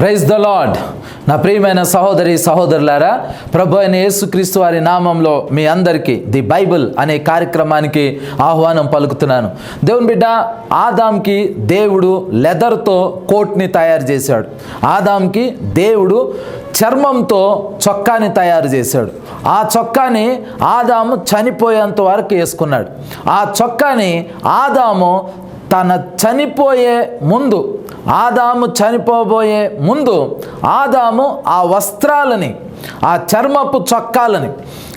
Praise the lord నా ప్రియమైన సహోదరి సహోదరులారా ప్రభు అయిన యేసుక్రీస్తు వారి నామంలో మీ అందరికీ ది బైబిల్ అనే కార్యక్రమానికి ఆహ్వానం పలుకుతున్నాను. దేవుని బిడ్డ ఆదాంకి దేవుడు లెదర్తో కోట్ని తయారు చేశాడు. ఆదాంకి దేవుడు చర్మంతో చొక్కాని తయారు చేశాడు. ఆ చొక్కాని ఆదాము చనిపోయేంత వరకు వేసుకున్నాడు. ఆ చొక్కాని ఆదాము తన చనిపోయే ముందు ఆదాము చనిపోబోయే ముందు ఆదాము ఆ వస్త్రాలని ఆ చర్మపు చొక్కాలని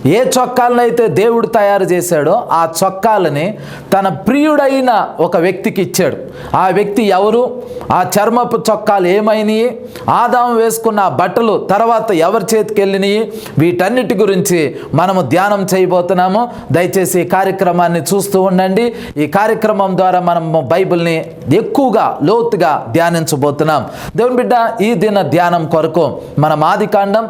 ఏ చొక్కాలనైతే దేవుడు తయారు చేశాడో ఆ చొక్కాలని తన ప్రియుడైన ఒక వ్యక్తికి ఇచ్చాడు. ఆ వ్యక్తి ఎవరు? ఆ చర్మపు చొక్కాలు ఏమైనాయి? ఆదాము వేసుకున్న బట్టలు తర్వాత ఎవరి చేతికెళ్ళినాయి? వీటన్నిటి గురించి మనము ధ్యానం చేయబోతున్నాము. దయచేసి ఈ కార్యక్రమాన్ని చూస్తూ ఉండండి. ఈ కార్యక్రమం ద్వారా మనము బైబిల్ని ఎక్కువగా లోతుగా ధ్యానించబోతున్నాం. దేవుని బిడ్డ ఈ దిన ధ్యానం కొరకు మనం ఆది కాండం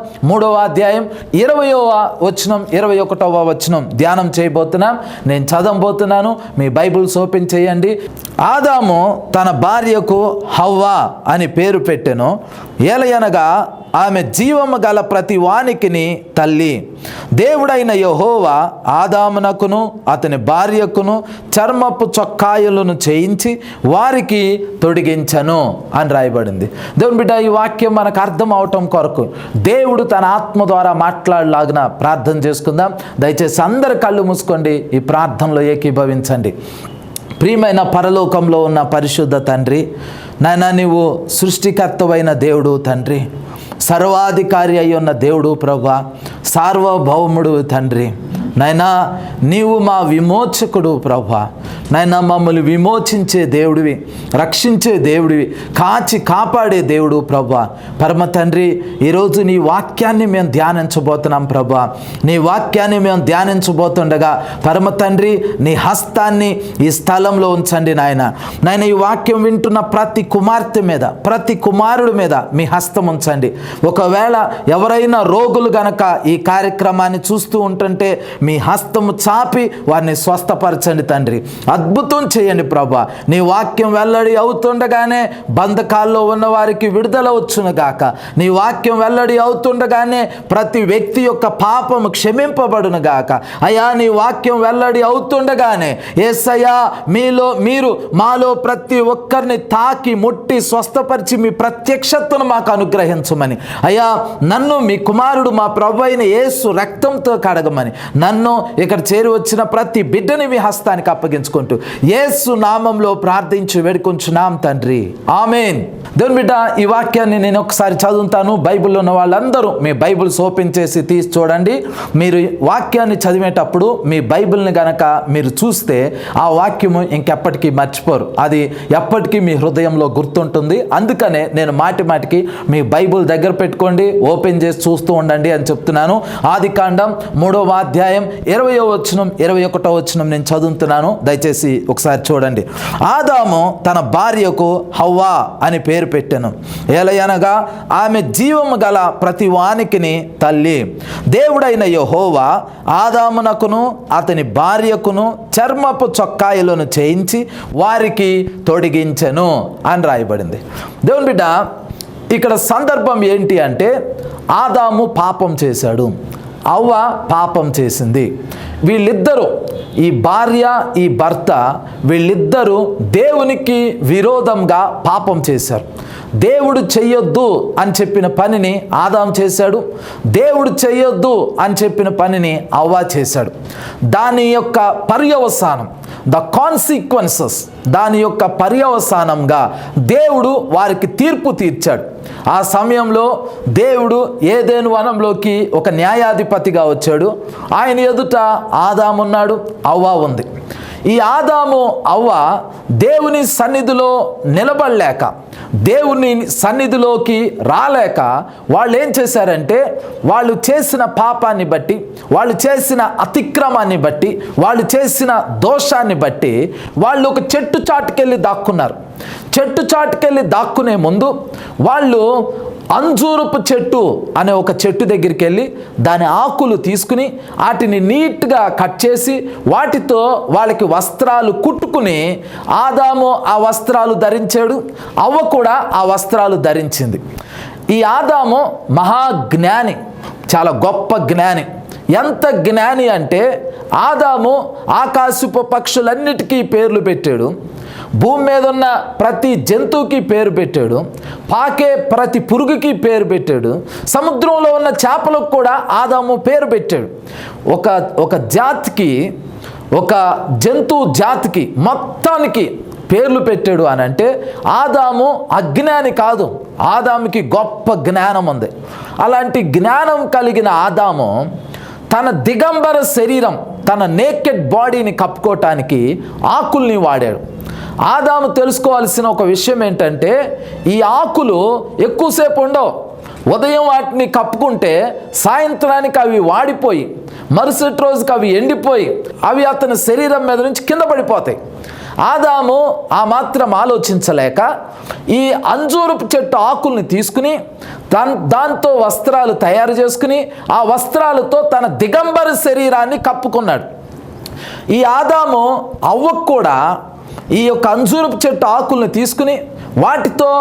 మూడవ అధ్యాయం ఇరవయవ వచనం ఇరవై ఒకటవ వచనం ధ్యానం చేయబోతున్నాం. నేను చదవబోతున్నాను మీ బైబిల్స్ ఓపెన్ చేయండి. ఆదాము తన భార్యకు హవ్వా అని పేరు పెట్టెను. ఏలయనగా ఆమె జీవము గల ప్రతి వానికిని తల్లి. దేవుడైన యహోవా ఆదామునకును అతని భార్యకును చర్మపు చొక్కాయలను చేయించి వారికి తొడిగించను అని రాయబడింది. దేవుని బిడ్డ ఈ వాక్యం మనకు అర్థం అవటం కొరకు దేవుడు తన ఆత్మ ద్వారా మాట్లాడలాగిన ప్రార్థన చేసుకుందాం. దయచేసి అందరు కళ్ళు మూసుకోండి. ఈ ప్రార్థనలో ఏకీభవించండి. ప్రియమైన పరలోకంలో ఉన్న పరిశుద్ధ తండ్రి నాయన నీవు సృష్టికర్తవైన దేవుడు తండ్రి సర్వాధికారి అయి ఉన్న దేవుడు ప్రభా సార్వభౌముడు తండ్రి. నైనా నీవు మా విమోచకుడు ప్రభా. నైనా మమ్మల్ని విమోచించే దేవుడివి రక్షించే దేవుడివి కాచి కాపాడే దేవుడు ప్రభా. పరమ తండ్రి ఈరోజు నీ వాక్యాన్ని మేము ధ్యానించబోతున్నాం ప్రభా. నీ వాక్యాన్ని మేము ధ్యానించబోతుండగా పరమ తండ్రి నీ హస్తాన్ని ఈ స్థలంలో ఉంచండి నాయన. నాయన ఈ వాక్యం వింటున్న ప్రతి కుమార్తె మీద ప్రతి కుమారుడి మీద మీ హస్తం ఉంచండి. ఒకవేళ ఎవరైనా రోగులు గనక ఈ కార్యక్రమాన్ని చూస్తూ ఉంటుంటే మీ హస్తము చాపి వారిని స్వస్థపరచండి తండ్రి. అద్భుతం చేయండి ప్రభా. నీ వాక్యం వెల్లడి అవుతుండగానే బంధకాల్లో ఉన్న వారికి విడుదల వచ్చును గాక. నీ వాక్యం వెల్లడి అవుతుండగానే ప్రతి వ్యక్తి యొక్క పాపము క్షమింపబడును గాక. అయా నీ వాక్యం వెల్లడి అవుతుండగానే ఏసయ్యా మీలో మీరు మాలో ప్రతి ఒక్కరిని తాకి ముట్టి స్వస్థపరిచి మీ ప్రత్యక్షతను మాకు అనుగ్రహించమని. అయ్యా నన్ను మీ కుమారుడు మా ప్రభు అయిన యేసు రక్తంతో కడగమని. నన్ను ఇక్కడ చేరి వచ్చిన ప్రతి బిడ్డని మీ హస్తానికి అప్పగించుకుంటూ ఏసు నామంలో ప్రార్థించి వేడుకుంటున్నాం తండ్రి. ఆమెన్. దేవుని బిడ్డ ఈ వాక్యాన్ని నేను ఒకసారి చదువుతాను. బైబిల్లో ఉన్న వాళ్ళందరూ మీ బైబిల్స్ ఓపెన్ చేసి తీసి చూడండి. మీరు వాక్యాన్ని చదివేటప్పుడు మీ బైబిల్ని గనక మీరు చూస్తే ఆ వాక్యము ఇంకెప్పటికీ మర్చిపోరు. అది ఎప్పటికీ మీ హృదయంలో గుర్తుంటుంది. అందుకనే నేను మాటి మాటికి మీ బైబిల్ దగ్గర పెట్టుకోండి. ఓపెన్ చేసి చూస్తూ ఉండండి అని చెప్తున్నాను. ఆది కాండం మూడవ అధ్యాయం ఇరవయో వచనం ఇరవై ఒకటో వచనం నేను చదువుతున్నాను. దయచేసి ఒకసారి చూడండి. ఆదాము తన భార్యకు హవ్వా అని పేరు పెట్టాను. ఏలయనగా ఆమె జీవము గల ప్రతి వానికిని తల్లి. దేవుడైన యహోవా ఆదామునకును అతని భార్యకును చర్మపు చొక్కాయలను చేయించి వారికి తొడిగించెను అని రాయబడింది. దేవుని బిడ్డ ఇక్కడ సందర్భం ఏంటి అంటే ఆదాము పాపం చేశాడు. అవ్వ పాపం చేసింది. వీళ్ళిద్దరూ ఈ భార్య ఈ భర్త వీళ్ళిద్దరూ దేవునికి విరోధంగా పాపం చేశారు. దేవుడు చెయ్యొద్దు అని చెప్పిన పనిని ఆదాం చేశాడు. దేవుడు చెయ్యొద్దు అని చెప్పిన పనిని అవ్వ చేశాడు. దాని యొక్క పర్యవసానం ద కాన్సిక్వెన్సెస్ దాని యొక్క పర్యవసానంగా దేవుడు వారికి తీర్పు తీర్చాడు. ఆ సమయంలో దేవుడు ఏదేను వనంలోకి ఒక న్యాయాధిపతిగా వచ్చాడు. ఆయన ఎదుట ఆదామున్నాడు అవ్వ ఉంది. ఈ ఆదాము అవ్వ దేవుని సన్నిధిలో నిలబడలేక దేవుని సన్నిధిలోకి రాలేక వాళ్ళు ఏం చేశారంటే వాళ్ళు చేసిన పాపాన్ని బట్టి వాళ్ళు చేసిన అతిక్రమాన్ని బట్టి వాళ్ళు చేసిన దోషాన్ని బట్టి వాళ్ళు ఒక చెట్టు చాటుకెళ్ళి దాక్కున్నారు. చెట్టు చాటుకెళ్ళి దాక్కునే ముందు వాళ్ళు అంజూరపు చెట్టు అనే ఒక చెట్టు దగ్గరికి వెళ్ళి దాని ఆకులు తీసుకుని వాటిని నీట్గా కట్ చేసి వాటితో వాళ్ళకి వస్త్రాలు కుట్టుకుని ఆదాము ఆ వస్త్రాలు ధరించాడు అవ్వ కూడా ఆ వస్త్రాలు ధరించింది. ఈ ఆదాము మహాజ్ఞాని చాలా గొప్ప జ్ఞాని. ఎంత జ్ఞాని అంటే ఆదాము ఆకాశపు పక్షులన్నిటికీ పేర్లు పెట్టాడు. భూమి మీద ఉన్న ప్రతి జంతువుకి పేరు పెట్టాడు పాకే ప్రతి పురుగుకి పేరు పెట్టాడు సముద్రంలో ఉన్న చేపలకు కూడా ఆదాము పేరు పెట్టాడు. ఒక ఒక జాతికి ఒక జంతువు జాతికి మొత్తానికి పేర్లు పెట్టాడు అని అంటే ఆదాము అజ్ఞాని కాదు ఆదాముకి గొప్ప జ్ఞానం ఉంది. అలాంటి జ్ఞానం కలిగిన ఆదాము తన దిగంబర శరీరం తన నేకెడ్ బాడీని కప్పుకోవటానికి ఆకుల్ని వాడాడు. ఆదాము తెలుసుకోవాల్సిన ఒక విషయం ఏంటంటే ఈ ఆకులు ఎక్కువసేపు ఉండవు. ఉదయం వాటిని కప్పుకుంటే సాయంత్రానికి అవి వాడిపోయి మరుసటి రోజుకి అవి ఎండిపోయి అవి అతని శరీరం మీద నుంచి కింద పడిపోతాయి. ఆదాము ఆ మాత్రం ఆలోచించలేక ఈ అంజూరపు చెట్టు ఆకుల్ని తీసుకుని దాన్ దాంతో వస్త్రాలు తయారు చేసుకుని ఆ వస్త్రాలతో తన దిగంబర శరీరాన్ని కప్పుకున్నాడు. ఈ ఆదాము అవ్వకు కూడా ఈ యొక్క అంజూరపు చెట్టు ఆకుల్ని తీసుకుని వాటితో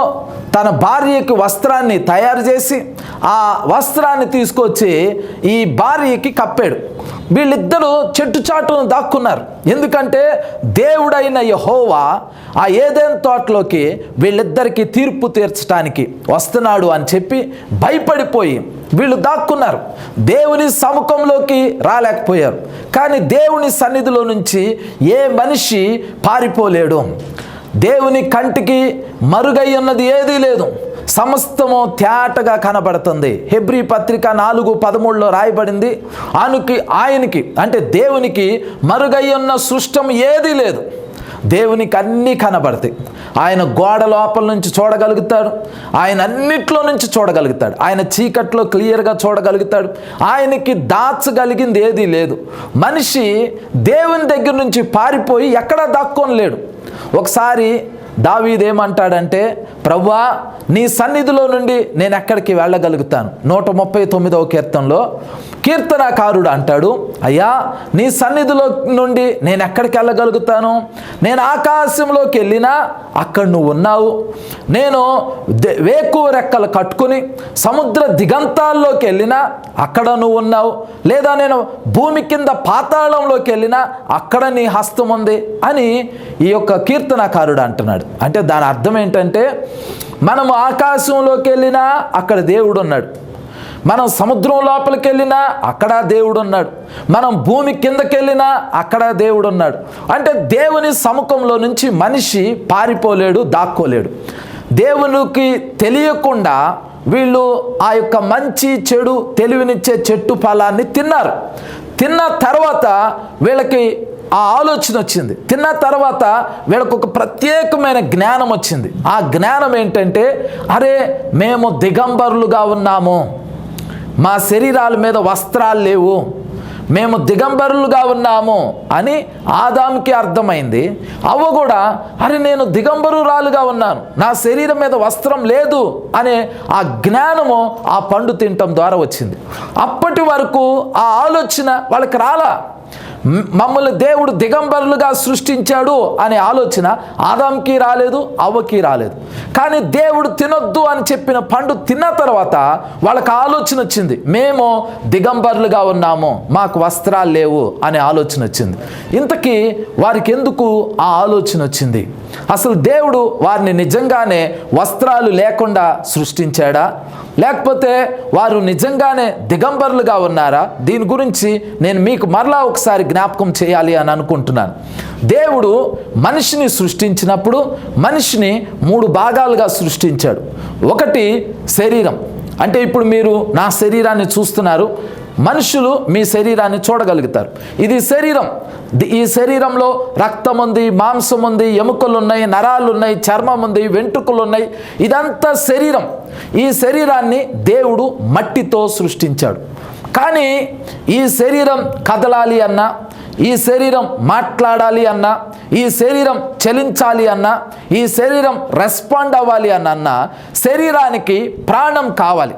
తన భార్యకి వస్త్రాన్ని తయారు చేసి ఆ వస్త్రాన్ని తీసుకొచ్చి ఈ భార్యకి కప్పాడు. వీళ్ళిద్దరూ చెట్టు చాటును దాక్కున్నారు. ఎందుకంటే దేవుడైన యహోవా ఆ ఏదైనా తోటలోకి వీళ్ళిద్దరికీ తీర్పు తీర్చడానికి వస్తున్నాడు అని చెప్పి భయపడిపోయి వీళ్ళు దాక్కున్నారు. దేవుని సముఖంలోకి రాలేకపోయారు. కానీ దేవుని సన్నిధిలో నుంచి ఏ మనిషి పారిపోలేడు. దేవుని కంటికి మరుగై ఉన్నది ఏదీ లేదు. సమస్తము తేటగా కనబడుతుంది. హెబ్రి పత్రిక నాలుగు పదమూడులో రాయబడింది ఆయనకి ఆయనకి అంటే దేవునికి మరుగై ఉన్న సృష్టం ఏదీ లేదు. దేవునికి అన్నీ కనబడతాయి. ఆయన గోడ లోపల నుంచి చూడగలుగుతాడు. ఆయన అన్నిట్లో నుంచి చూడగలుగుతాడు. ఆయన చీకట్లో క్లియర్గా చూడగలుగుతాడు. ఆయనకి దాచగలిగింది ఏదీ లేదు. మనిషి దేవుని దగ్గర నుంచి పారిపోయి ఎక్కడా దాక్కోలేడు ఒకసారి దావీదేమంటాడంటే ప్రవ్వా నీ సన్నిధిలో నుండి నేను ఎక్కడికి వెళ్ళగలుగుతాను? నూట ముప్పై తొమ్మిదవ కీర్తనలో కీర్తనకారుడు అంటాడు అయ్యా నీ సన్నిధిలో నుండి నేను ఎక్కడికి వెళ్ళగలుగుతాను? నేను ఆకాశంలోకి వెళ్ళినా అక్కడ నువ్వు ఉన్నావు. నేను దే- వేకువ రెక్కలు కట్టుకుని సముద్ర దిగంతాల్లోకి వెళ్ళినా అక్కడ నువ్వు ఉన్నావు. లేదా నేను భూమి కింద పాతాళంలోకి వెళ్ళినా అక్కడ నీ హస్తం ఉంది అని ఈ యొక్క కీర్తనకారుడు అంటున్నాడు. అంటే దాని అర్థం ఏంటంటే మనం ఆకాశంలోకి వెళ్ళినా అక్కడ దేవుడు ఉన్నాడు మనం సముద్రం లోపలికి వెళ్ళినా అక్కడ దేవుడు ఉన్నాడు మనం భూమి కిందకి వెళ్ళినా అక్కడ దేవుడు ఉన్నాడు అంటే దేవుని సముఖంలో నుంచి మనిషి పారిపోలేడు దాక్కోలేడు. దేవునికి తెలియకుండా వీళ్ళు ఆ యొక్క మంచి చెడు తెలివినిచ్చే చెట్టు ఫలాన్ని తిన్నారు. తిన్న తర్వాత వీళ్ళకి ఆ ఆలోచన వచ్చింది. తిన్న తర్వాత వీళ్ళకు ఒక ప్రత్యేకమైన జ్ఞానం వచ్చింది. ఆ జ్ఞానం ఏంటంటే అరే మేము దిగంబరులుగా ఉన్నాము. మా శరీరాల మీద వస్త్రాలు లేవు. మేము దిగంబరులుగా ఉన్నాము అని ఆదాంకి అర్థమైంది. అవ్వ కూడా అరే నేను దిగంబరురాలుగా ఉన్నాను. నా శరీరం మీద వస్త్రం లేదు అనే ఆ జ్ఞానము ఆ పండు తినటం ద్వారా వచ్చింది. అప్పటి వరకు ఆ ఆలోచన వాళ్ళకి రాలా. మమ్మల్ని దేవుడు దిగంబరులుగా సృష్టించాడు అనే ఆలోచన ఆదాంకి రాలేదు అవ్వకి రాలేదు. కానీ దేవుడు తినొద్దు అని చెప్పిన పండు తిన్న తర్వాత వాళ్ళకి ఆలోచన వచ్చింది మేము దిగంబరులుగా ఉన్నాము మాకు వస్త్రాలు లేవు అనే ఆలోచన వచ్చింది. ఇంతకీ వారికి ఎందుకు ఆ ఆలోచన వచ్చింది? అసలు దేవుడు వారిని నిజంగానే వస్త్రాలు లేకుండా సృష్టించాడా? లేకపోతే వారు నిజంగానే దిగంబరులుగా ఉన్నారా? దీని గురించి నేను మీకు మరలా ఒకసారి జ్ఞాపకం చేయాలి అని అనుకుంటున్నాను. దేవుడు మనిషిని సృష్టించినప్పుడు మనిషిని మూడు భాగాలుగా సృష్టించాడు. ఒకటి శరీరం. అంటే ఇప్పుడు మీరు నా శరీరాన్ని చూస్తున్నారు. మనుషులు మీ శరీరాన్ని చూడగలుగుతారు. ఇది శరీరం. ఈ శరీరంలో రక్తం ఉంది మాంసం ఉంది ఎముకలు ఉన్నాయి నరాలు ఉన్నాయి చర్మం ఉంది వెంట్రుకలు ఉన్నాయి ఇదంతా శరీరం. ఈ శరీరాన్ని దేవుడు మట్టితో సృష్టించాడు. కానీ ఈ శరీరం కదలాలి అన్నా ఈ శరీరం మాట్లాడాలి అన్నా ఈ శరీరం చలించాలి అన్నా ఈ శరీరం రెస్పాండ్ అవ్వాలి అన్న శరీరానికి ప్రాణం కావాలి.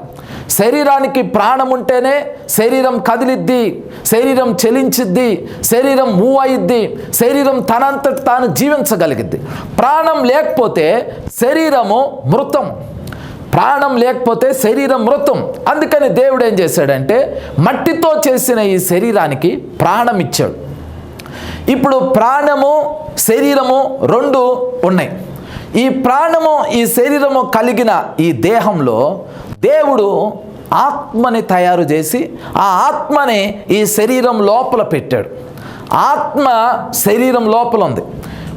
శరీరానికి ప్రాణం ఉంటేనే శరీరం కదిలిద్ది శరీరం చలించిద్ది శరీరం మూవ్ అయిద్ది శరీరం తనంతట తాను జీవించగలిగిద్ది. ప్రాణం లేకపోతే శరీరము మృతం. ప్రాణం లేకపోతే శరీరం మృతం. అందుకని దేవుడు ఏం చేశాడంటే మట్టితో చేసిన ఈ శరీరానికి ప్రాణం ఇచ్చాడు. ఇప్పుడు ప్రాణము శరీరము రెండు ఉన్నాయి. ఈ ప్రాణము ఈ శరీరము కలిగిన ఈ దేహంలో దేవుడు ఆత్మని తయారు చేసి ఆ ఆత్మని ఈ శరీరం లోపల పెట్టాడు. ఆత్మ శరీరం లోపల ఉంది.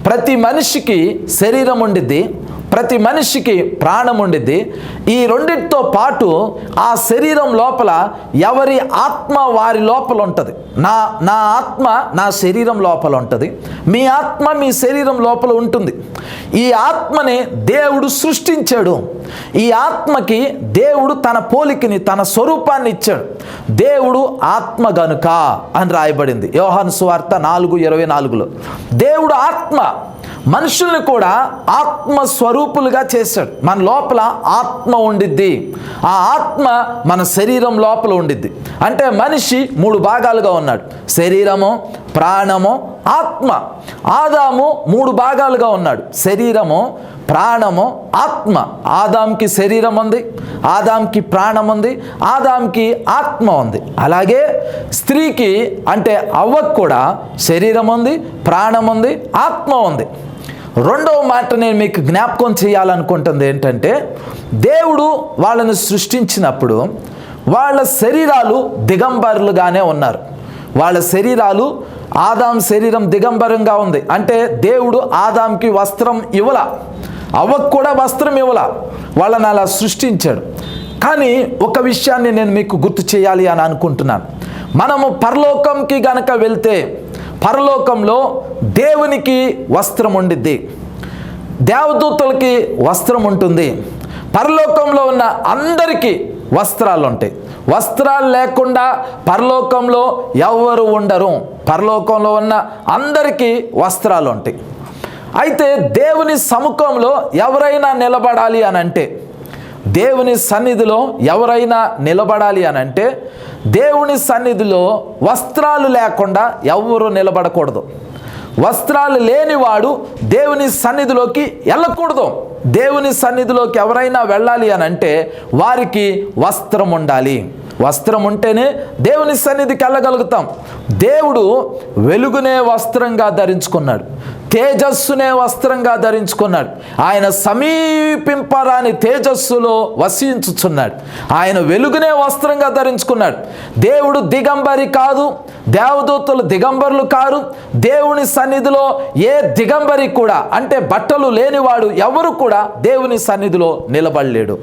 ప్రతి మనిషికి శరీరం ఉండిద్ది. ప్రతి మనిషికి ప్రాణం ఉండిద్ది. ఈ రెండింటితో పాటు ఆ శరీరం లోపల ఎవరి ఆత్మ వారి లోపల ఉంటుంది. నా నా ఆత్మ నా శరీరం లోపల ఉంటుంది. మీ ఆత్మ మీ శరీరం లోపల ఉంటుంది. ఈ ఆత్మని దేవుడు సృష్టించాడు. ఈ ఆత్మకి దేవుడు తన పోలికని తన స్వరూపాన్ని ఇచ్చాడు. దేవుడు ఆత్మ గనుక అని రాయబడింది. యోహాను సువార్త నాలుగు ఇరవై నాలుగులో. దేవుడు ఆత్మ. మనుషుల్ని కూడా ఆత్మ స్వరూపులుగా చేశాడు. మన లోపల ఆత్మ ఉండిద్ది. ఆ ఆత్మ మన శరీరం లోపల ఉండిద్ది. అంటే మనిషి మూడు భాగాలుగా ఉన్నాడు. శరీరము ప్రాణము ఆత్మ. ఆదాము మూడు భాగాలుగా ఉన్నాడు. శరీరము ప్రాణము ఆత్మ. ఆదాంకి శరీరం ఉంది ఆదాంకి ప్రాణం ఉంది ఆదాంకి ఆత్మ ఉంది. అలాగే స్త్రీకి అంటే అవ్వకు కూడా శరీరం ఉంది ప్రాణం ఉంది ఆత్మ ఉంది. రెండవ మాట నేను మీకు జ్ఞాపకం చేయాలనుకుంటుంది ఏంటంటే దేవుడు వాళ్ళని సృష్టించినప్పుడు వాళ్ళ శరీరాలు దిగంబరులుగానే ఉన్నారు. వాళ్ళ శరీరాలు ఆదాం శరీరం దిగంబరంగా ఉంది. అంటే దేవుడు ఆదాంకి వస్త్రం ఇవ్వల. అవ్వకు కూడా వస్త్రం ఇవ్వల. వాళ్ళని అలా సృష్టించాడు. కానీ ఒక విషయాన్ని నేను మీకు గుర్తు చేయాలి అని అనుకుంటున్నాను. మనము పరలోకంకి గనక వెళ్తే పరలోకంలో దేవునికి వస్త్రం ఉండిద్ది. దేవదూతలకి వస్త్రం ఉంటుంది. పరలోకంలో ఉన్న అందరికీ వస్త్రాలు ఉంటాయి. వస్త్రాలు లేకుండా పరలోకంలో ఎవరు ఉండరు. పరలోకంలో ఉన్న అందరికీ వస్త్రాలు ఉంటాయి. అయితే దేవుని సముఖంలో ఎవరైనా నిలబడాలి అని అంటే దేవుని సన్నిధిలో ఎవరైనా నిలబడాలి అని అంటే దేవుని సన్నిధిలో వస్త్రాలు లేకుండా ఎవరు నిలబడకూడదు. వస్త్రాలు లేనివాడు దేవుని సన్నిధిలోకి వెళ్ళకూడదు. దేవుని సన్నిధిలోకి ఎవరైనా వెళ్ళాలి అని అంటే వారికి వస్త్రం ఉండాలి. వస్త్రం ఉంటేనే దేవుని సన్నిధికి వెళ్ళగలుగుతాం దేవుడు వెలుగునే వస్త్రంగా ధరించుకున్నాడు. తేజస్సునే వస్త్రంగా ధరించుకున్నాడు. ఆయన సమీపింపరాని తేజస్సులో వసించుచున్నాడు. ఆయన వెలుగునే వస్త్రంగా ధరించుకున్నాడు. దేవుడు దిగంబరి కాదు దేవదూతలు దిగంబరులు కారు. దేవుని సన్నిధిలో ఏ దిగంబరి కూడా అంటే బట్టలు లేనివాడు ఎవరు కూడా దేవుని సన్నిధిలో నిలబడలేడు.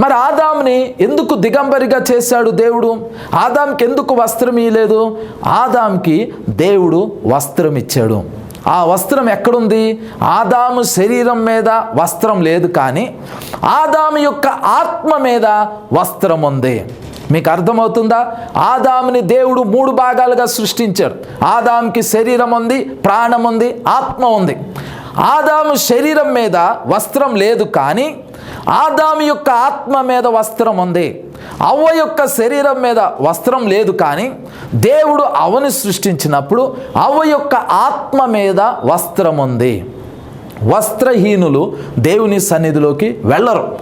మరి ఆదాంని ఎందుకు దిగంబరిగా చేశాడు దేవుడు? ఆదాంకి ఎందుకు వస్త్రం ఇయ్యలేదు? ఆదాంకి దేవుడు వస్త్రం ఇచ్చాడు. ఆ వస్త్రం ఎక్కడుంది? ఆదాము శరీరం మీద వస్త్రం లేదు కానీ ఆదాము యొక్క ఆత్మ మీద వస్త్రం ఉంది. మీకు అర్థమవుతుందా? ఆదాముని దేవుడు మూడు భాగాలుగా సృష్టించాడు. ఆదాంకి శరీరం ఉంది ప్రాణం ఉంది ఆత్మ ఉంది. ఆదాము శరీరం మీద వస్త్రం లేదు కానీ ఆదాము యొక్క ఆత్మ మీద వస్త్రం ఉంది. అవ్వ యొక్క శరీరం మీద వస్త్రం లేదు కానీ దేవుడు అవని సృష్టించినప్పుడు అవ్వ యొక్క ఆత్మ మీద వస్త్రం ఉంది. వస్త్రహీనులు దేవుని సన్నిధిలోకి వెళ్ళరు.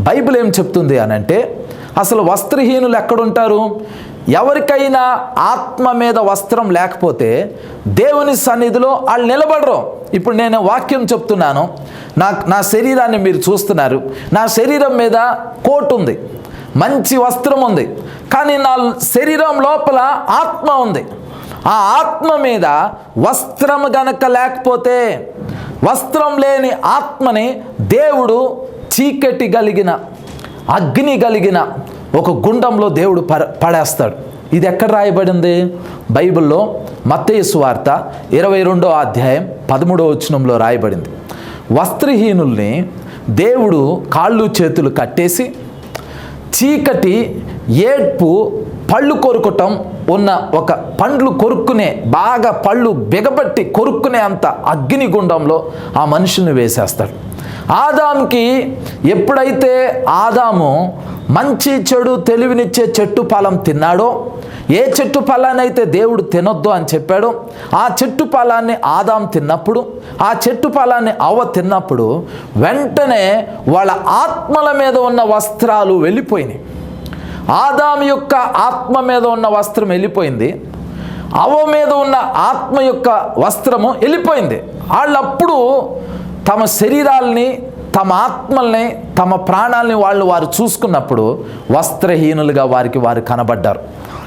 బైబిల్ ఏం చెప్తుంది అని అంటే అసలు వస్త్రహీనులు ఎక్కడుంటారు? ఎవరికైనా ఆత్మ మీద వస్త్రం లేకపోతే దేవుని సన్నిధిలో వాళ్ళు నిలబడరు. ఇప్పుడు నేను వాక్యం చెప్తున్నాను. నా నా శరీరాన్ని మీరు చూస్తున్నారు. నా శరీరం మీద కోట్ ఉంది. మంచి వస్త్రం ఉంది. కానీ నా శరీరం లోపల ఆత్మ ఉంది. ఆ ఆత్మ మీద వస్త్రం గనక లేకపోతే వస్త్రం లేని ఆత్మని దేవుడు చీకటి కలిగిన అగ్ని కలిగిన ఒక గుండంలో దేవుడు పర పడేస్తాడు. ఇది ఎక్కడ రాయబడింది? బైబిల్లో మత్తయి సువార్త ఇరవై రెండో అధ్యాయం పదమూడో వచనంలో రాయబడింది. వస్త్రహీనుల్ని దేవుడు కాళ్ళు చేతులు కట్టేసి చీకటి ఏడ్పు పళ్ళు కొరుకటం ఉన్న ఒక పండ్లు కొరుక్కునే బాగా పళ్ళు బిగబట్టి కొరుక్కునే అంత అగ్నిగుండంలో ఆ మనుషుల్ని వేసేస్తాడు. ఆదాంకి ఎప్పుడైతే ఆదాము మంచి చెడు తెలివినిచ్చే చెట్టు ఫలం తిన్నాడో ఏ చెట్టు ఫలాన్నైతే దేవుడు తినొద్దు అని చెప్పాడో ఆ చెట్టు ఫలాన్ని ఆదాం తిన్నప్పుడు ఆ చెట్టు ఫలాన్ని అవ్వ తిన్నప్పుడు వెంటనే వాళ్ళ ఆత్మల మీద ఉన్న వస్త్రాలు వెళ్ళిపోయినాయి. ఆదాం యొక్క ఆత్మ మీద ఉన్న వస్త్రం వెళ్ళిపోయింది. అవ మీద ఉన్న ఆత్మ యొక్క వస్త్రము వెళ్ళిపోయింది. వాళ్ళప్పుడు తమ శరీరాల్ని తమ ఆత్మల్ని తమ ప్రాణాలని వాళ్ళు వారు చూసుకున్నప్పుడు వస్త్రహీనులుగా వారికి వారు కనబడ్డారు.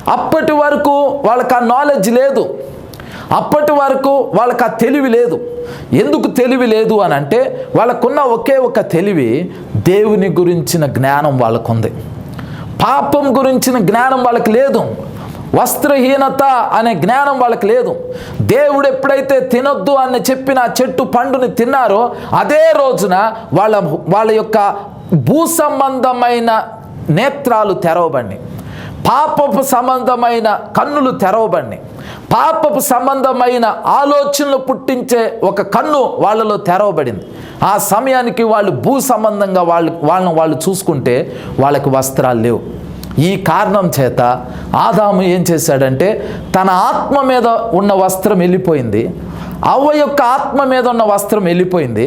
అప్పటి వరకు వాళ్ళకి ఆ నాలెడ్జ్ లేదు. అప్పటి వరకు వాళ్ళకి ఆ తెలివి లేదు. ఎందుకు తెలివి లేదు అని అంటే వాళ్ళకున్న ఒకే ఒక తెలివి దేవుని గురించిన జ్ఞానం వాళ్ళకుంది. పాపం గురించిన జ్ఞానం వాళ్ళకి లేదు. వస్త్రహీనత అనే జ్ఞానం వాళ్ళకి లేదు. దేవుడు ఎప్పుడైతే తినొద్దు అని చెప్పిన చెట్టు పండుని తిన్నారో అదే రోజున వాళ్ళ వాళ్ళ యొక్క భూ సంబంధమైన నేత్రాలు తెరవబండి పాపపు సంబంధమైన కన్నులు తెరవబడినాయి పాపపు సంబంధమైన ఆలోచనలు పుట్టించే ఒక కన్ను వాళ్ళలో తెరవబడింది. ఆ సమయానికి వాళ్ళు భూ సంబంధంగా వాళ్ళు వాళ్ళని వాళ్ళు చూసుకుంటే వాళ్ళకి వస్త్రాలు లేవు. ఈ కారణం చేత ఆదాము ఏం చేశాడంటే తన ఆత్మ మీద ఉన్న వస్త్రం వెళ్ళిపోయింది. అవ్వ యొక్క ఆత్మ మీద ఉన్న వస్త్రం వెళ్ళిపోయింది.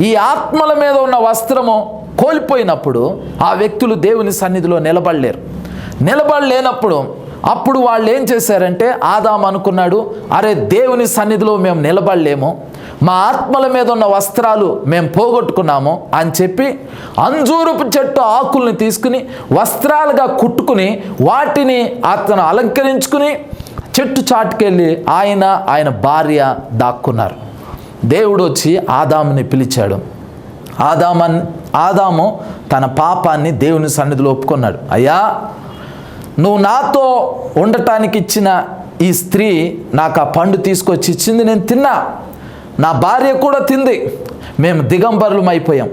ఈ ఆత్మల మీద ఉన్న వస్త్రము కోల్పోయినప్పుడు ఆ వ్యక్తులు దేవుని సన్నిధిలో నిలబడలేరు. నిలబడలేనప్పుడు అప్పుడు వాళ్ళు ఏం చేశారంటే ఆదాం అనుకున్నాడు అరే దేవుని సన్నిధిలో మేము నిలబడలేము మా ఆత్మల మీద ఉన్న వస్త్రాలు మేము పోగొట్టుకున్నాము అని చెప్పి అంజూరపు చెట్టు ఆకుల్ని తీసుకుని వస్త్రాలుగా కుట్టుకుని వాటిని అతను అలంకరించుకుని చెట్టు చాటుకెళ్ళి ఆయన ఆయన భార్య దాక్కున్నారు. దేవుడు వచ్చి ఆదాముని పిలిచాడు. ఆదామన్ ఆదాము తన పాపాన్ని దేవుని సన్నిధిలో ఒప్పుకున్నాడు. అయ్యా నువ్వు నాతో ఉండటానికి ఇచ్చిన ఈ స్త్రీ నాకు ఆ పండు తీసుకొచ్చి ఇచ్చింది నేను తిన్నా. నా భార్య కూడా తింది. మేము దిగంబరులం అయిపోయాం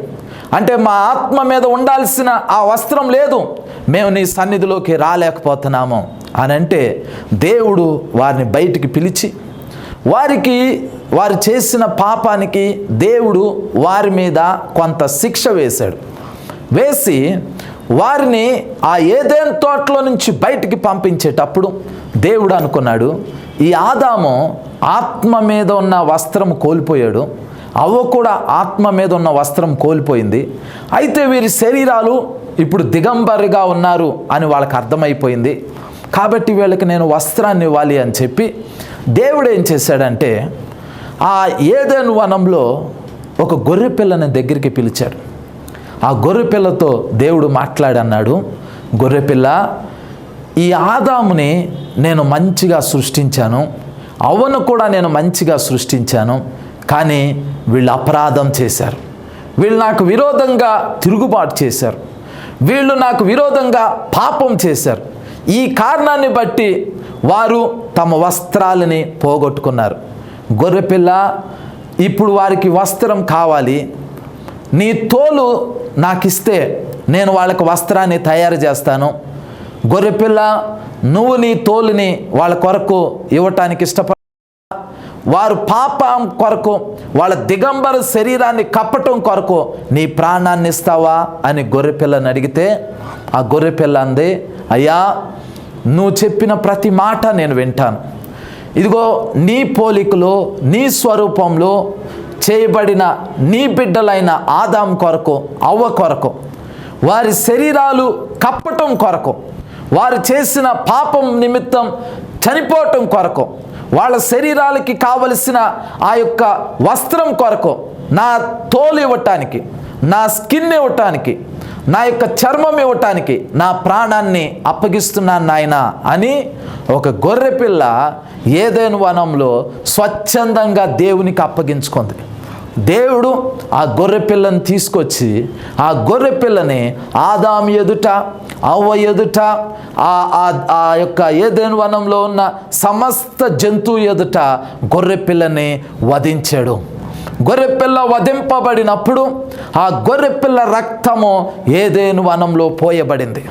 అంటే మా ఆత్మ మీద ఉండాల్సిన ఆ వస్త్రం లేదు. మేము నీ సన్నిధిలోకి రాలేకపోతున్నాము. అని అంటే దేవుడు వారిని బయటికి పిలిచి వారికి వారు చేసిన పాపానికి దేవుడు వారి మీద కొంత శిక్ష వేశాడు. వేసి వారిని ఆ ఏదేన్ తోటలో నుంచి బయటికి పంపించేటప్పుడు దేవుడు అనుకున్నాడు ఈ ఆదాము ఆత్మ మీద ఉన్న వస్త్రం కోల్పోయాడు అవ్వ కూడా ఆత్మ మీద ఉన్న వస్త్రం కోల్పోయింది అయితే వీరి శరీరాలు ఇప్పుడు దిగంబరిగా ఉన్నారు అని వాళ్ళకి అర్థమైపోయింది. కాబట్టి వీళ్ళకి నేను వస్త్రాన్ని ఇవ్వాలి అని చెప్పి దేవుడు ఏం చేశాడంటే ఆ ఏదేను వనంలో ఒక గొర్రె పిల్లని దగ్గరికి పిలిచాడు. ఆ గొర్రెపిల్లతో దేవుడు మాట్లాడన్నాడు గొర్రెపిల్ల ఈ ఆదాముని నేను మంచిగా సృష్టించాను అవ్వను కూడా నేను మంచిగా సృష్టించాను కానీ వీళ్ళు అపరాధం చేశారు. వీళ్ళు నాకు విరోధంగా తిరుగుబాటు చేశారు. వీళ్ళు నాకు విరోధంగా పాపం చేశారు. ఈ కారణాన్ని బట్టి వారు తమ వస్త్రాలని పోగొట్టుకున్నారు. గొర్రెపిల్ల ఇప్పుడు వారికి వస్త్రం కావాలి నీ తోలు నాకు ఇస్తే నేను వాళ్ళకి వస్త్రాన్ని తయారు చేస్తాను. గొర్రెపిల్ల నువ్వు నీ తోలుని వాళ్ళ కొరకు ఇవ్వటానికి ఇష్టపడ వారు పాపం కొరకు వాళ్ళ దిగంబర శరీరాన్ని కప్పటం కొరకు నీ ప్రాణాన్ని ఇస్తావా అని గొర్రెపిల్లని అడిగితే ఆ గొర్రెపిల్ల అంది అయ్యా నువ్వు చెప్పిన ప్రతి మాట నేను వింటాను. ఇదిగో నీ పోలికలో నీ స్వరూపంలో చేయబడిన నీ బిడ్డలైన ఆదాం కొరకు అవ్వ కొరకు వారి శరీరాలు కప్పటం కొరకు వారు చేసిన పాపం నిమిత్తం చనిపోవటం కొరకు వాళ్ళ శరీరాలకి కావలసిన ఆ యొక్క వస్త్రం కొరకు నా తోలు ఇవ్వటానికి నా స్కిన్ ఇవ్వటానికి నా యొక్క చర్మం ఇవ్వటానికి నా ప్రాణాన్ని అప్పగిస్తున్నాను నాయన అని ఒక గొర్రె పిల్ల ఏదైనా వనంలో స్వచ్ఛందంగా దేవునికి అప్పగించుకుంది. దేవుడు ఆ గొర్రె పిల్లని తీసుకొచ్చి ఆ గొర్రె పిల్లని ఆదాం ఎదుట అవ్వ ఎదుట ఆ ఆ- ఆ యొక్క ఏదేను వనంలో ఉన్న సమస్త జంతువు ఎదుట గొర్రె పిల్లని వధించాడు. గొర్రెపిల్ల వధింపబడినప్పుడు ఆ గొర్రెపిల్ల రక్తము ఏదేను వనంలో పోయబడింది.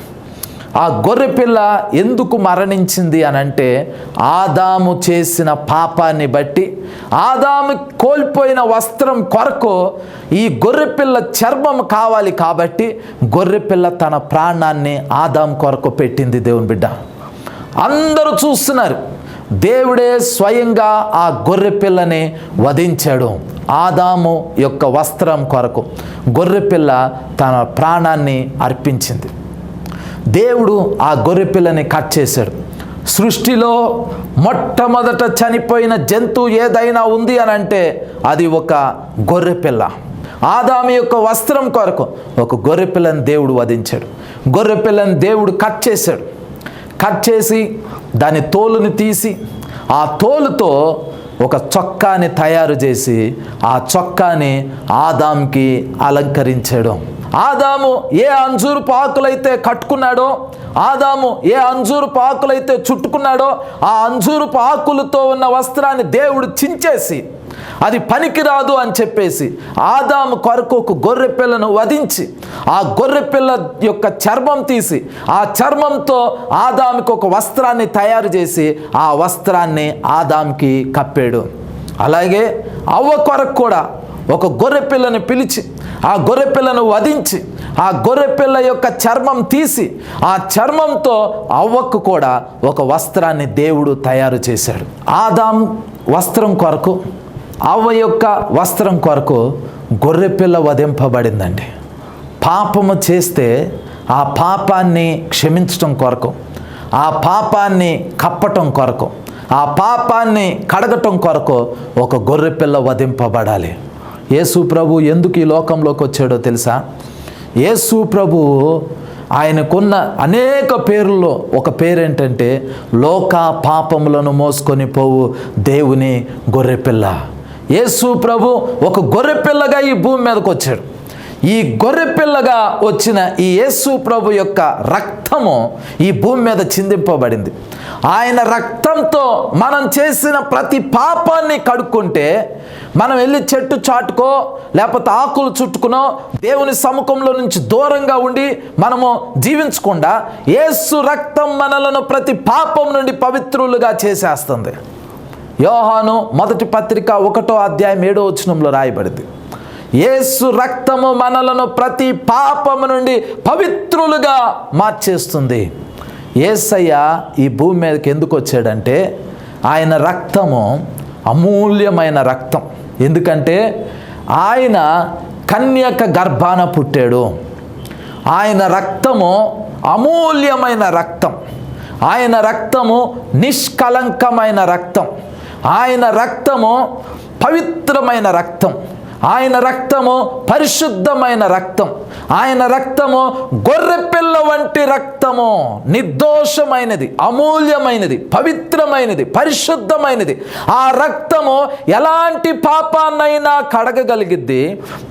ఆ గొర్రెపిల్ల ఎందుకు మరణించింది అని అంటే ఆదాము చేసిన పాపాన్ని బట్టి ఆదాము కోల్పోయిన వస్త్రం కొరకు ఈ గొర్రెపిల్ల చర్మం కావాలి కాబట్టి గొర్రెపిల్ల తన ప్రాణాన్ని ఆదాం కొరకు పెట్టింది దేవుని బిడ్డ. అందరూ చూస్తున్నారు. దేవుడే స్వయంగా ఆ గొర్రె పిల్లని వధించాడు. ఆదాము యొక్క వస్త్రం కొరకు గొర్రె పిల్ల తన ప్రాణాన్ని అర్పించింది. దేవుడు ఆ గొర్రె పిల్లని కట్ చేశాడు. సృష్టిలో మొట్టమొదట చనిపోయిన జంతువు ఏదైనా ఉంది అని అంటే అది ఒక గొర్రె పిల్ల. ఆదాము యొక్క వస్త్రం కొరకు ఒక గొర్రె పిల్లని దేవుడు వధించాడు. గొర్రె పిల్లని దేవుడు కట్ చేశాడు. కట్ చేసి దాని తోలుని తీసి ఆ తోలుతో ఒక చొక్కాని తయారు చేసి ఆ చొక్కాని ఆదాంకి అలంకరించాడు. ఆదాము ఏ అంజూరు పాకులైతే కట్టుకున్నాడో ఆదాము ఏ అంజూరు పాకులైతే చుట్టుకున్నాడో ఆ అంజూరు పాకులతో ఉన్న వస్త్రాన్ని దేవుడు చించేసి అది పనికిరాదు అని చెప్పేసి ఆదాము కొరకు ఒక గొర్రె పిల్లను వధించి ఆ గొర్రె పిల్ల యొక్క చర్మం తీసి ఆ చర్మంతో ఆదాముకి ఒక వస్త్రాన్ని తయారు చేసి ఆ వస్త్రాన్ని ఆదాంకి కప్పాడు. అలాగే అవ్వ కొరకు కూడా ఒక గొర్రె పిల్లని పిలిచి ఆ గొర్రె పిల్లను వధించి ఆ గొర్రె పిల్ల యొక్క చర్మం తీసి ఆ చర్మంతో అవ్వకు కూడా ఒక వస్త్రాన్ని దేవుడు తయారు చేశాడు. ఆదాం వస్త్రం కొరకు అవ్వ యొక్క వస్త్రం కొరకు గొర్రెపిల్ల వధింపబడిందండి. పాపము చేస్తే ఆ పాపాన్ని క్షమించటం కొరకు ఆ పాపాన్ని కప్పటం కొరకు ఆ పాపాన్ని కడగటం కొరకు ఒక గొర్రెపిల్ల వధింపబడాలి. యేసు ప్రభు ఎందుకు ఈ లోకంలోకి వచ్చాడో తెలుసా? యేసు ప్రభు ఆయనకున్న అనేక పేర్లలో ఒక పేరేంటంటే లోక పాపములను మోసుకొని పోవు దేవుని గొర్రెపిల్ల యేసు ప్రభు ఒక గొర్రెపిల్లగా ఈ భూమి మీదకి వచ్చాడు. ఈ గొర్రెపిల్లగా వచ్చిన ఈ యేసు ప్రభు యొక్క రక్తము ఈ భూమి మీద చిందింపబడింది. ఆయన రక్తంతో మనం చేసిన ప్రతి పాపాన్ని కడుక్కుంటే మనం వెళ్ళి చెట్టు చాటుకో లేకపోతే ఆకులు చుట్టుకునో దేవుని సముఖంలో నుంచి దూరంగా ఉండి మనము జీవించకుండా యేసు రక్తం మనలను ప్రతి పాపం నుండి పవిత్రులుగా చేసేస్తుంది. యోహాను మొదటి పత్రిక ఒకటో అధ్యాయం ఏడో వచనంలో రాయబడింది. యేసు రక్తము మనలను ప్రతి పాపము నుండి పవిత్రులుగా మార్చేస్తుంది. ఏసయ్య ఈ భూమి మీదకి ఎందుకు వచ్చాడంటే ఆయన రక్తము అమూల్యమైన రక్తం. ఎందుకంటే ఆయన కన్యక గర్భాన పుట్టాడు. ఆయన రక్తము అమూల్యమైన రక్తం. ఆయన రక్తము నిష్కలంకమైన రక్తం. ఆయన రక్తము పవిత్రమైన రక్తం. ఆయన రక్తము పరిశుద్ధమైన రక్తం. ఆయన రక్తము గొర్రెపిల్ల వంటి రక్తము నిర్దోషమైనది అమూల్యమైనది పవిత్రమైనది పరిశుద్ధమైనది. ఆ రక్తము ఎలాంటి పాపాన్నైనా కడగగలిగిద్ది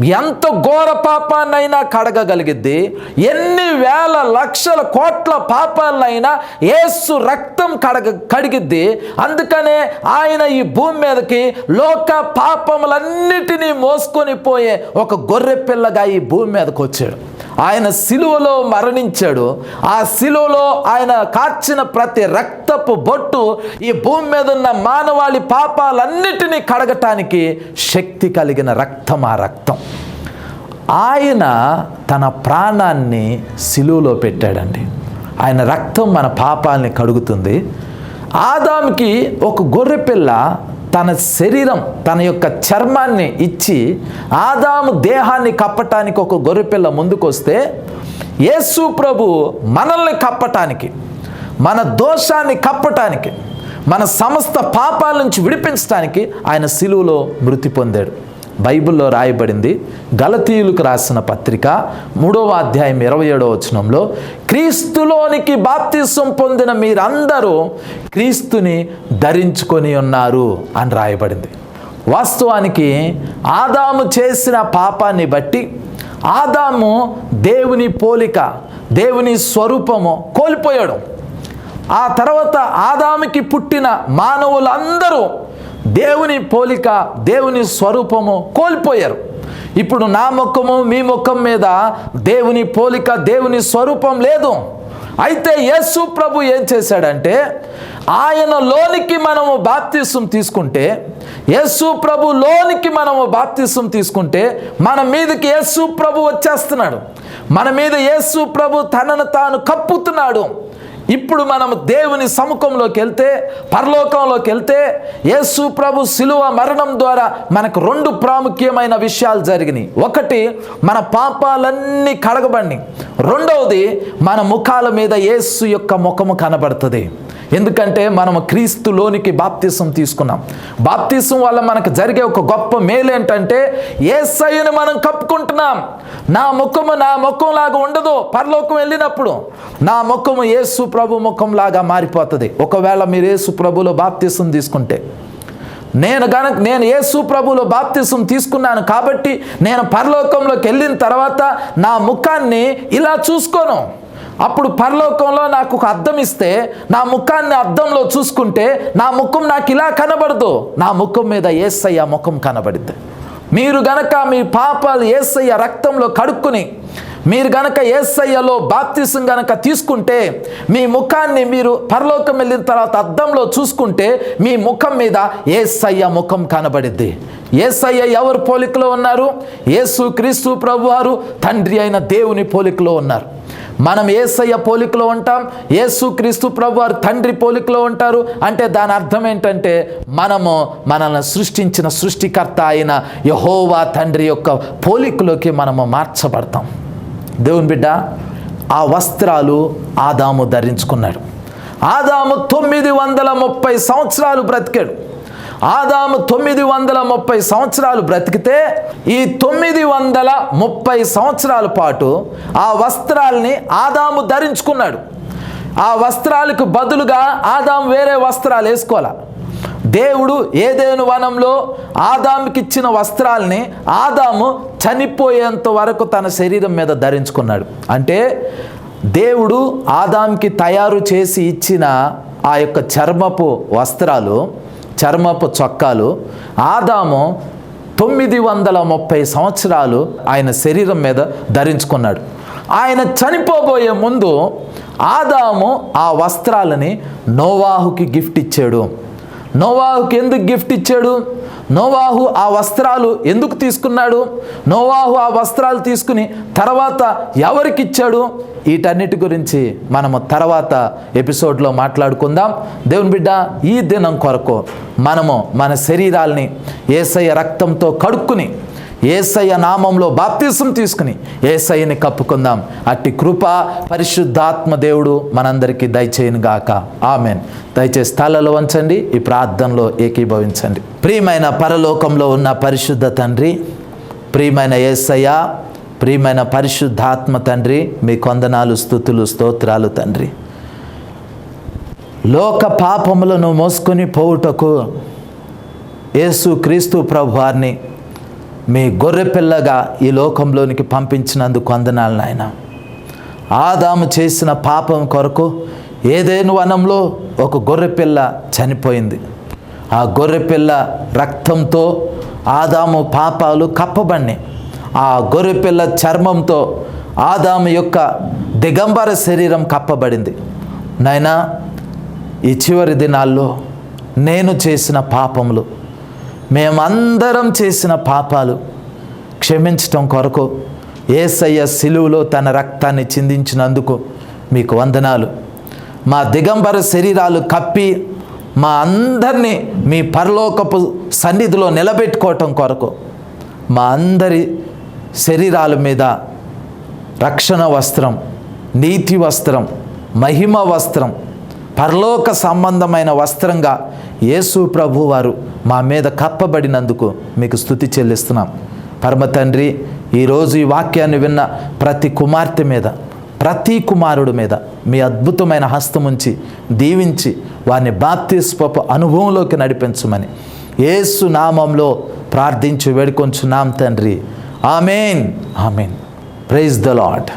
ఎంత ఘోర పాపాన్నైనా కడగగలిగిద్ది ఎన్ని వేల లక్షల కోట్ల పాపాలైనా ఏసు రక్తం కడగ కడిగిద్ది. అందుకనే ఆయన ఈ భూమి మీదకి లోక పాపములన్నిటినీ మోసుకొని పోయే ఒక గొర్రె పిల్లగా ఈ భూమి మీదకి వచ్చాడు ఆయన సిలువలో మరణించాడు. ఆ సిలువలో ఆయన కార్చిన ప్రతి రక్తపు బొట్టు ఈ భూమి మీద ఉన్న మానవాళి పాపాలన్నిటినీ కడగటానికి శక్తి కలిగిన రక్తం ఆ రక్తం. ఆయన తన ప్రాణాన్ని సిలువలో పెట్టాడండి. ఆయన రక్తం మన పాపాలని కడుగుతుంది. ఆదాంకి ఒక గొర్రెపిల్ల తన శరీరం తన యొక్క చర్మాన్ని ఇచ్చి ఆదాము దేహాన్ని కప్పటానికి ఒక గొర్రెపిల్ల ముందుకొస్తే యేసు ప్రభు మనల్ని కప్పటానికి మన దోషాన్ని కప్పటానికి మన సమస్త పాపాల నుంచి విడిపించడానికి ఆయన సిలువలో మృతి పొందాడు. బైబిల్లో రాయబడింది. గలతీయులకు రాసిన పత్రిక మూడవ అధ్యాయం ఇరవై ఏడవ వచనంలో క్రీస్తులోనికి బాప్తిసం పొందిన మీరందరూ క్రీస్తుని ధరించుకొని ఉన్నారు అని రాయబడింది. వాస్తవానికి ఆదాము చేసిన పాపాన్ని బట్టి ఆదాము దేవుని పోలిక దేవుని స్వరూపము కోల్పోయాడు. ఆ తర్వాత ఆదాముకి పుట్టిన మానవులందరూ దేవుని పోలిక దేవుని స్వరూపము కోల్పోయారు. ఇప్పుడు నా ముఖము మీ ముఖం మీద దేవుని పోలిక దేవుని స్వరూపం లేదు. అయితే యేసు ప్రభు ఏం చేశాడంటే ఆయన లోనికి మనము బాప్తిసం తీసుకుంటే యేసు ప్రభు లోనికి మనము బాప్తిసం తీసుకుంటే మన మీదకి యేసు ప్రభు వచ్చేస్తున్నాడు. మన మీద యేసు ప్రభు తనను తాను కప్పుతున్నాడు. ఇప్పుడు మనం దేవుని సముఖంలోకి వెళ్తే పరలోకంలోకి వెళ్తే యేసు ప్రభు శిలువ మరణం ద్వారా మనకు రెండు ప్రాముఖ్యమైన విషయాలు జరిగినాయి. ఒకటి మన పాపాలన్నీ కడగబడి రెండవది మన ముఖాల మీద యేసు యొక్క ముఖము కనబడుతుంది. ఎందుకంటే మనం క్రీస్తులోనికి బాప్తిసం తీసుకున్నాం. బాప్తిసం వల్ల మనకు జరిగే ఒక గొప్ప మేలు ఏంటంటే ఏసయ్యని మనం కప్పుకుంటున్నాం. నా ముఖము నా ముఖంలాగా ఉండదు. పరలోకం వెళ్ళినప్పుడు నా ముఖము యేసు ప్రభు ముఖంలాగా మారిపోతుంది. ఒకవేళ మీరు యేసు ప్రభులో బాప్తిసం తీసుకుంటే. నేను గనక నేను యేసు ప్రభులో బాప్తిసం తీసుకున్నాను కాబట్టి నేను పరలోకంలోకి వెళ్ళిన తర్వాత నా ముఖాన్ని ఇలా చూసుకోను. అప్పుడు పరలోకంలో నాకు ఒక అద్దం ఇస్తే నా ముఖాన్ని అద్దంలో చూసుకుంటే నా ముఖం నాకు ఇలా కనబడదు. నా ముఖం మీద ఏసయ్య ముఖం కనబడిద్ది మీరు గనక మీ పాపాలు ఏసయ్య రక్తంలో కడుక్కుని మీరు గనక ఏసయ్యలో బాప్తిసం గనక తీసుకుంటే మీ ముఖాన్ని మీరు పరలోకం వెళ్ళిన తర్వాత అద్దంలో చూసుకుంటే మీ ముఖం మీద ఏసయ్య ముఖం కనబడిద్ది ఏసయ్య ఎవరు పోలికలో ఉన్నారు? ఏసు క్రీస్తు ప్రభువారు తండ్రి అయిన దేవుని పోలికలో ఉన్నారు. మనం ఏసయ్య పోలికలో ఉంటాం ఏసుక్రీస్తు ప్రభు వారు తండ్రి పోలికలో ఉంటారు అంటే దాని అర్థం ఏంటంటే మనము మనల్ని సృష్టించిన సృష్టికర్త అయిన యహోవా తండ్రి యొక్క పోలికలోకి మనము మార్చబడతాం. దేవుని బిడ్డ ఆ వస్త్రాలు ఆదాము ధరించుకున్నాడు. ఆదాము తొమ్మిది వందల ముప్పై సంవత్సరాలు బ్రతికాడు. ఆదాము తొమ్మిది వందల ముప్పై సంవత్సరాలు బ్రతికితే ఈ తొమ్మిది వందల ముప్పై సంవత్సరాల పాటు ఆ వస్త్రాల్ని ఆదాము ధరించుకున్నాడు. ఆ వస్త్రాలకు బదులుగా ఆదాము వేరే వస్త్రాలు వేసుకోవాలి. దేవుడు ఏదేను వనంలో ఆదాముకి ఇచ్చిన వస్త్రాల్ని ఆదాము చనిపోయేంత వరకు తన శరీరం మీద ధరించుకున్నాడు. అంటే దేవుడు ఆదాంకి తయారు చేసి ఇచ్చిన ఆ యొక్క చర్మపు వస్త్రాలు చర్మపు చొక్కాలు. ఆదాము తొమ్మిది వందల ముప్పై సంవత్సరాలు ఆయన శరీరం మీద ధరించుకున్నాడు. ఆయన చనిపోబోయే ముందు ఆదాము ఆ వస్త్రాలని నోవాహుకి గిఫ్ట్ ఇచ్చాడు. నోవాహుకి ఎందుకు గిఫ్ట్ ఇచ్చాడు? నోవాహు ఆ వస్త్రాలు ఎందుకు తీసుకున్నాడు? నోవాహు ఆ వస్త్రాలు తీసుకుని తర్వాత ఎవరికి ఇచ్చాడు? వీటన్నిటి గురించి మనము తర్వాత ఎపిసోడ్లో మాట్లాడుకుందాం. దేవుని బిడ్డ ఈ దినం కొరకు మనము మన శరీరాల్ని ఏసయ్య రక్తంతో కడుక్కుని ఏసయ్య నామంలో బాప్తిసం తీసుకుని ఏసయ్యని కప్పుకుందాం. అట్టి కృప పరిశుద్ధాత్మ దేవుడు మనందరికీ దయచేయను గాక. ఆమెన్. దయచేసి స్థలాలు వంచండి ఈ ప్రార్థనలో ఏకీభవించండి. ప్రియమైన పరలోకంలో ఉన్న పరిశుద్ధ తండ్రి ప్రియమైన ఏసయ్య ప్రియమైన పరిశుద్ధాత్మ తండ్రి మీ కొందనాలు స్థుతులు స్తోత్రాలు తండ్రి. లోక పాపములను మోసుకొని పోవుటకు యేసు క్రీస్తు ప్రభువారిని మీ గొర్రెపిల్లగా ఈ లోకంలోనికి పంపించినందుకు వందనాలు నాయన. ఆదాము చేసిన పాపం కొరకు ఏదేను వనంలో ఒక గొర్రెపిల్ల చనిపోయింది. ఆ గొర్రెపిల్ల రక్తంతో ఆదాము పాపాలు కప్పబడినాయి. ఆ గొర్రెపిల్ల చర్మంతో ఆదాము యొక్క దిగంబర శరీరం కప్పబడింది. నాయనా ఈ చివరి దినాల్లో నేను చేసిన పాపములు మేమందరం చేసిన పాపాలు క్షమించటం కొరకు ఏసయ్య సిలువులో తన రక్తాన్ని చిందించినందుకు మీకు వందనాలు. మా దిగంబర శరీరాలు కప్పి మా అందరినీ మీ పరలోకపు సన్నిధిలో నిలబెట్టుకోవటం కొరకు మా అందరి శరీరాల మీద రక్షణ వస్త్రం నీతి వస్త్రం మహిమ వస్త్రం పరలోక సంబంధమైన వస్త్రంగా యేసు ప్రభు వారు మా మీద కప్పబడినందుకు మీకు స్థుతి చెల్లిస్తున్నాం. పరమ తండ్రి ఈరోజు ఈ వాక్యాన్ని విన్న ప్రతి కుమార్తె మీద ప్రతి కుమారుడు మీద మీ అద్భుతమైన హస్తముంచి దీవించి వారిని బాప్తిస్పపు అనుభవంలోకి నడిపించమని ఏసు నామంలో ప్రార్థించి వేడుకొంచున్నాం తండ్రి. Amen. Amen. Praise the Lord